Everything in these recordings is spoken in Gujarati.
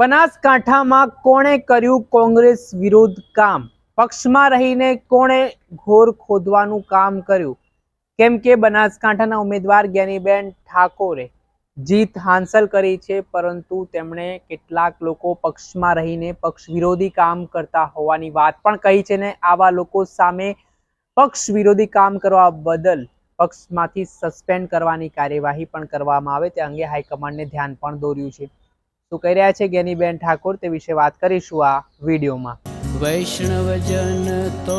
બનાસકાંઠામાં કોણે કર્યું કોંગ્રેસ વિરોધ કામ? પક્ષમાં રહીને કોણે ઘોર ખોદવાનું કામ કર્યું? કેમ કે બનાસકાંઠાના ઉમેદવાર જ્ઞાનીબેન ઠાકોરે જીત હાંસલ કરી છે, પરંતુ તેમણે કેટલાક લોકો પક્ષમાં રહીને પક્ષ વિરોધી કામ કરતા હોવાની વાત પણ કહી છે ને, આવા લોકો સામે પક્ષ વિરોધી કામ કરવા બદલ પક્ષમાંથી સસ્પેન્ડ કરવાની કાર્યવાહી પણ કરવામાં આવે, તે અંગે હાઈકમાન્ડને ધ્યાન પણ દોર્યું છે. શું કહી રહ્યા છે જ્ઞાનીબેન ઠાકોર તે વિશે વાત કરીશું આ વિડીયોમાં. વૈષ્ણવજન તો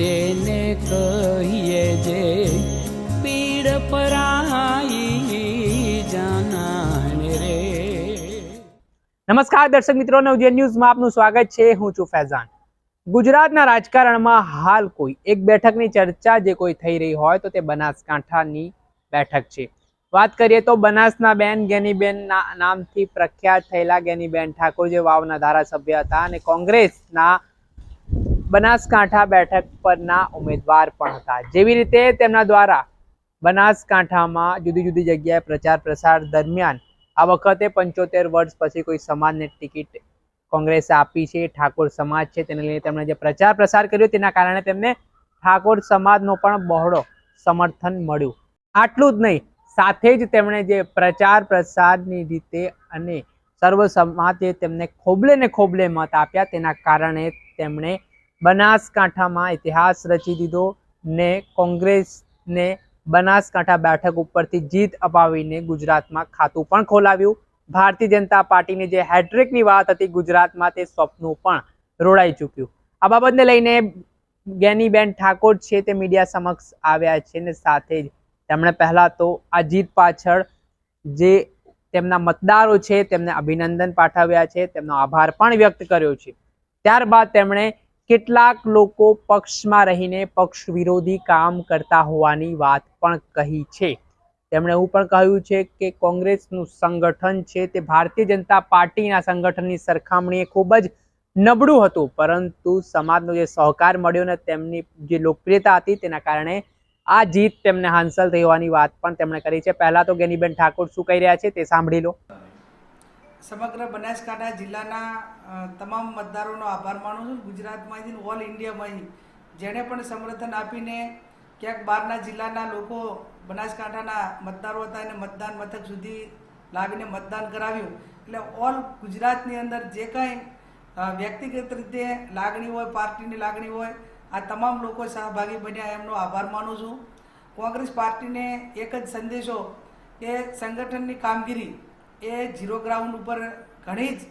તેને કહીએ જે પીડ પરાઈ જાનાને રે. નમસ્કાર દર્શક મિત્રો નવજીવન ન્યૂઝમાં આપનું સ્વાગત છે. હું છું ફૈઝાન. ગુજરાતના રાજકારણમાં હાલ કોઈ એક બેઠકની ચર્ચા જે કોઈ થઈ રહી હોય તો તે બનાસકાંઠાની બેઠક છે. વાત કરીએ તો બનાસના બેન ગેનીબેન નામથી પ્રખ્યાત થયેલા ગેનીબેન ઠાકોર જે વાવના ધારાસભ્ય હતા અને કોંગ્રેસના બનાસકાંઠા બેઠક પરના ઉમેદવાર પણ હતા. જેવી રીતે તેમના દ્વારા બનાસકાંઠામાં જુદી જુદી જગ્યાએ પ્રચાર પ્રસાર દરમિયાન આ વખતે પંચોતેર વર્ષ પછી કોઈ સમાજને ટિકિટ કોંગ્રેસે આપી છે, ઠાકોર સમાજ છે, તેને લઈને તેમણે જે પ્રચાર પ્રસાર કર્યો તેના કારણે તેમને ઠાકોર સમાજનો પણ બહોળો સમર્થન મળ્યું. આટલું જ નહીં સાથે જ તેમણે જે પ્રચાર પ્રસારની રીતે અને સર્વ તેમને ખોબલે ને ખોબલે મત આપ્યા, તેના કારણે તેમણે બનાસકાંઠામાં ઇતિહાસ રચી દીધો ને કોંગ્રેસને બનાસકાંઠા બેઠક ઉપરથી જીત અપાવીને ગુજરાતમાં ખાતું પણ ખોલાવ્યું. ભારતીય જનતા પાર્ટીની જે હેટ્રિકની વાત હતી ગુજરાતમાં તે સ્વપ્નું પણ રોડાઈ ચૂક્યું. આ બાબતને લઈને જ્ઞાનીબેન ઠાકોર છે તે મીડિયા સમક્ષ આવ્યા છે ને સાથે જ તેમણે પહેલા તો આ જીત પાછળ જે તેમના મતદારો છે, તેમને અભિનંદન પાઠવ્યા છે, તેમનો આભાર પણ વ્યક્ત કર્યો છે. ત્યારબાદ તેમણે કેટલાક લોકો પક્ષમાં રહીને પક્ષ વિરોધી કામ કરતા હોવાની વાત પણ કહી છે. તેમણે એવું પણ કહ્યું છે કે કોંગ્રેસનું સંગઠન છે તે ભારતીય જનતા પાર્ટીના સંગઠનની સરખામણીએ ખૂબ જ નબળું હતું, પરંતુ સમાજનો જે સહકાર મળ્યો ને તેમની જે લોકપ્રિયતા હતી તેના કારણે આ જીત તેમને હાંસલ થઈ હોવાની વાત પણ તેમણે કરી છે. પહેલા તો ગેનીબેન ઠાકોર શું કહી રહ્યા છે તે સાંભળી લો. સમગ્ર બનાસકાંઠા જિલ્લાના તમામ મતદારોનો આભાર માનું છું. ગુજરાતમાંથી ઓલ ઇન્ડિયામાંથી જેણે પણ સમર્થન આપીને ક્યાંક બહારના જિલ્લાના લોકો બનાસકાંઠાના મતદારો હતા એને મતદાન મથક સુધી લાવીને મતદાન કરાવ્યું. એટલે ઓલ ગુજરાતની અંદર જે કંઈ વ્યક્તિગત રીતે લાગણી હોય, પાર્ટીની લાગણી હોય આ તમામ લોકો સહભાગી બન્યા, એમનો આભાર માનું છું. કોંગ્રેસ પાર્ટીને એક જ સંદેશો કે સંગઠનની કામગીરી એ ઝીરો ગ્રાઉન્ડ ઉપર ઘણી જ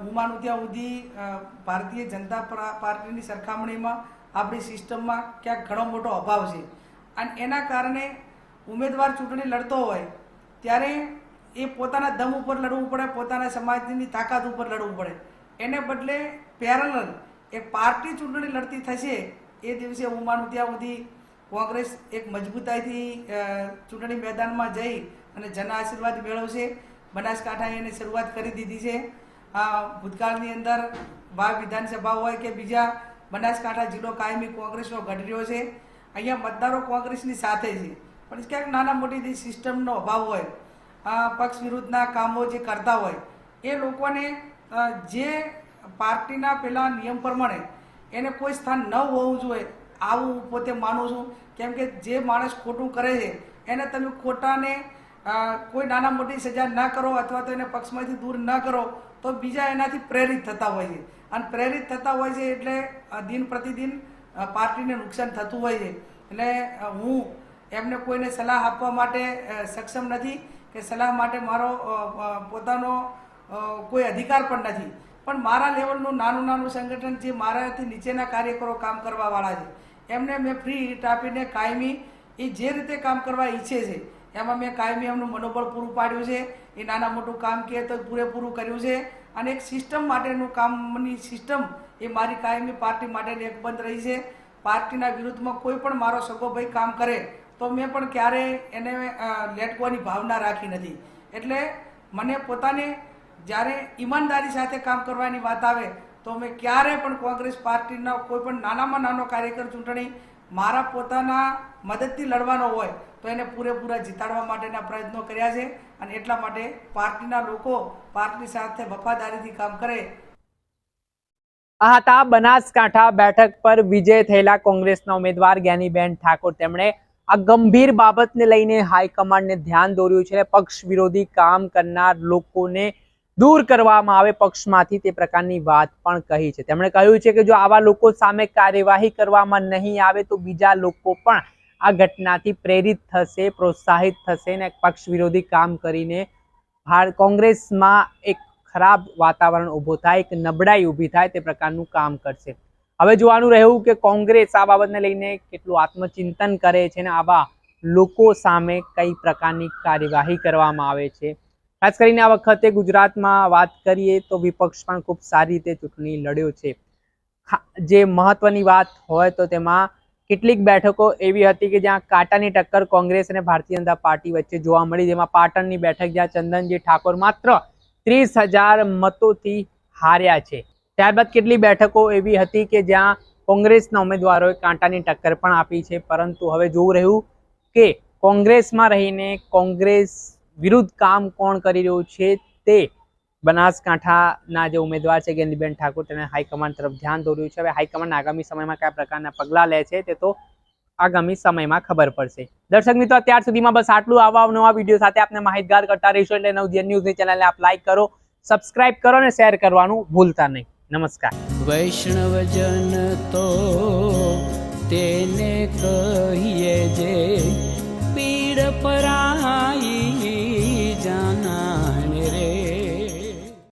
હું માનું ત્યાં સુધી ભારતીય જનતા પાર્ટીની સરખામણીમાં આપણી સિસ્ટમમાં ક્યાંક ઘણો મોટો અભાવ છે. અને એના કારણે ઉમેદવાર ચૂંટણી લડતો હોય, ત્યારે એ પોતાના દમ ઉપર લડવું પડે, પોતાના સમાજની તાકાત ઉપર લડવું પડે. એને બદલે પેરેલલ એક પાર્ટી ચૂંટણી લડતી થશે, એ દિવસે હું ત્યાં સુધી કોંગ્રેસ એક મજબૂતાઈથી ચૂંટણી મેદાનમાં જઈ અને જન આશીર્વાદ મેળવશે. બનાસકાંઠાએ એની શરૂઆત કરી દીધી છે. ભૂતકાળની અંદર ભાવ વિધાનસભા હોય કે બીજા, બનાસકાંઠા જિલ્લો કાયમી કોંગ્રેસનો ગઢ રહ્યો છે. અહીંયા મતદારો કોંગ્રેસની સાથે છે. પણ ક્યાંક નાના મોટી સિસ્ટમનો અભાવ હોય પક્ષ વિરુદ્ધના કામો જે કરતા હોય, એ લોકોને જે પાર્ટીના પેલા નિયમ પ્રમાણે એને કોઈ સ્થાન ન હોવું જોઈએ. આવું હું પોતે માનું છું. કેમ કે જે માણસ ખોટું કરે છે, એને તમે ખોટાને કોઈ નાના મોટી સજા ના કરો અથવા તો એને પક્ષમાંથી દૂર ન કરો, તો બીજા એનાથી પ્રેરિત થતા હોય છે. અને પ્રેરિત થતા હોય છે એટલે દિન પ્રતિદિન પાર્ટીને નુકસાન થતું હોય છે. એટલે હું એમને કોઈને સલાહ આપવા માટે સક્ષમ નથી કે સલાહ માટે મારો પોતાનો કોઈ અધિકાર પણ નથી. પણ મારા લેવલનું નાનું નાનું સંગઠન જે મારાથી નીચેના કાર્યકરો કામ કરવાવાળા છે, એમને મેં ફ્રી હિટ આપીને કાયમી એ જે રીતે કામ કરવા ઈચ્છે છે, એમાં મેં કાયમી એમનું મનોબળ પૂરું પાડ્યું છે, એ નાના મોટું કામ કહે તો પૂરેપૂરું કર્યું છે, અને એક સિસ્ટમ માટેનું કામની સિસ્ટમ એ મારી કાયમી પાર્ટી માટેની એક બંધ રહી છે. પાર્ટીના વિરુદ્ધમાં કોઈ પણ મારો સગો ભાઈ કામ કરે, તો મેં પણ ક્યારેય એને લેટકવાની ભાવના રાખી નથી. એટલે મને પોતાને જ્યારે ઈમાનદારી સાથે કામ કરવાની વાત આવે, તો અમે ક્યારે પણ કોંગ્રેસ પાર્ટીના કોઈ પણ નાનામાં નાનો કાર્યકર ચૂંટણી મારા પોતાના મદદથી લડવાનો હોય, તો એને પૂરેપૂરા જીતાડવા માટેના પ્રયત્નો કર્યા છે અને એટલા માટે પાર્ટીના લોકો પાર્ટી સાથે વફાદારીથી કામ કરે. આ હતા બનાસકાંઠા બેઠક પર વિજય થયેલા કોંગ્રેસના ઉમેદવાર જ્ઞાનીબેન ઠાકોર તેમણે આ ગંભીર બાબતને લઈને હાઈકમાન્ડને ધ્યાન દોર્યું છે પક્ષ વિરોધી કામ કરનાર લોકોને દૂર કરવામાં આવે પક્ષમાંથી તે પ્રકારની વાત પણ કહી છે. તેમણે કહ્યું છે કે જો આવા લોકો સામે કાર્યવાહી કરવામાં નહીં આવે તો બીજા લોકો પણ આ ઘટનાથી પ્રેરિત થશે, પ્રોત્સાહિત થશે ને પક્ષ વિરોધી કામ કરીને કોંગ્રેસમાં એક ખરાબ વાતાવરણ ઊભો થાય, એક નબળાઈ ઊભી થાય તે પ્રકારનું કામ કરશે. હવે જોવાનું રહ્યું કે કોંગ્રેસ આ બાબતને લઈને કેટલું આત્મચિંતન કરે છે ને આવા લોકો સામે કઈ પ્રકારની કાર્યવાહી કરવામાં આવે છે. ખાસ કરીને આ વખતે ગુજરાતમાં વાત કરીએ તો વિપક્ષ પણ ખૂબ સારી રીતે ચૂંટણી લડ્યો છે. જે મહત્વની વાત હોય તો તેમાં કેટલીક બેઠકો એવી હતી કે જ્યાં કાંટાની ટક્કર કોંગ્રેસ અને ભારતીય જનતા પાર્ટી વચ્ચે જોવા મળી, જેમાં પાટણની બેઠક જ્યાં ચંદનજી ઠાકોર માત્ર ત્રીસ હજાર મતોથી હાર્યા છે. ત્યારબાદ કેટલી બેઠકો એવી હતી કે જ્યાં કોંગ્રેસના ઉમેદવારોએ કાંટાની ટક્કર પણ આપી છે, પરંતુ હવે જોવું રહ્યું કે કોંગ્રેસમાં રહીને કોંગ્રેસ વિરુદ્ધ કામ કોણ કરી રહ્યું છે તે બનાસકાંઠાના જે ઉમેદવાર છે ગેનીબેન ઠાકોર, તેને હાઈકમાન્ડ તરફ ધ્યાન દોર્યું છે. હવે હાઈકમાન્ડ આગામી સમયમાં કયા પ્રકારના પગલાં લે છે તે તો આગામી સમયમાં ખબર પડશે. દર્શક મિત્રો અત્યાર સુધીમાં બસ આટલું. આવા નવા વીડિયો સાથે આપને માહિતગાર કરતા રહીશું એટલે નવજીવન ન્યૂઝની ચેનલને આપ લાઈક કરો સબસ્ક્રાઇબ કરો અને શેર કરવાનું ભૂલતા નહીં. નમસ્કાર. વૈષ્ણવજન તો તેને કહીએ જે પીડ પરાઈ